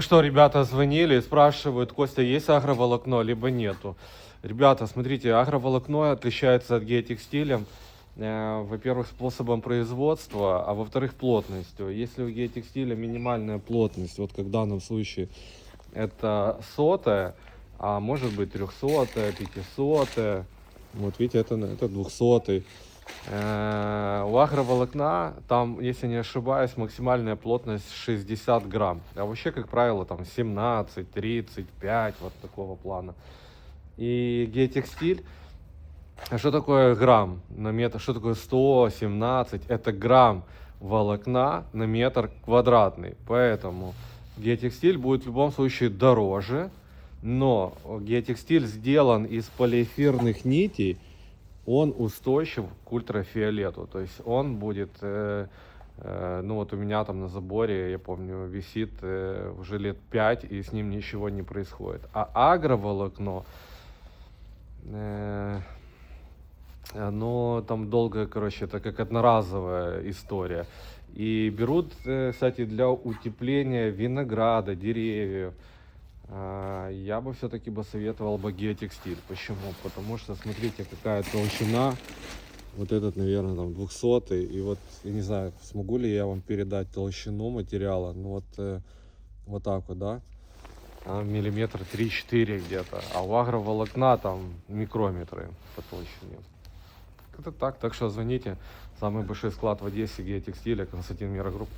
Что, ребята звонили спрашивают, Костя, есть агроволокно, либо нету. Ребята, смотрите, агроволокно отличается от геотекстиля, э, во-первых, способом производства, а во-вторых, плотностью. Если у геотекстиля минимальная плотность, вот как в данном случае это сотая, а может быть трехсотая, пятисотая, вот видите, это, это двухсотый. Э, У агроволокна там, если не ошибаюсь, максимальная плотность 60 грамм. А вообще, как правило, там 17, 35, вот такого плана. И геотекстиль, а что такое грамм на метр? Что такое 117? Это грамм волокна на метр квадратный. Поэтому геотекстиль будет в любом случае дороже, но геотекстиль сделан из полиэфирных нитей, он устойчив к ультрафиолету. То есть он будет, э, э, ну вот у меня там на заборе, я помню, висит э, уже лет 5, и с ним ничего не происходит. А агроволокно, э, оно там долго, короче, это как одноразовая история. И берут, э, кстати, для утепления винограда, деревьев. А, Я бы все-таки бы советовал бы геотекстиль. Почему? Потому что, смотрите, какая толщина. Вот этот, наверное, там 200 И вот, я не знаю, смогу ли я вам передать толщину материала. Ну вот, э, вот так вот, да? А, миллиметр 3-4 где-то. А у агроволокна там микрометры по толщине. Это так. Так что звоните. Самый большой склад в Одессе геотекстиля, Константин Мирогрупп.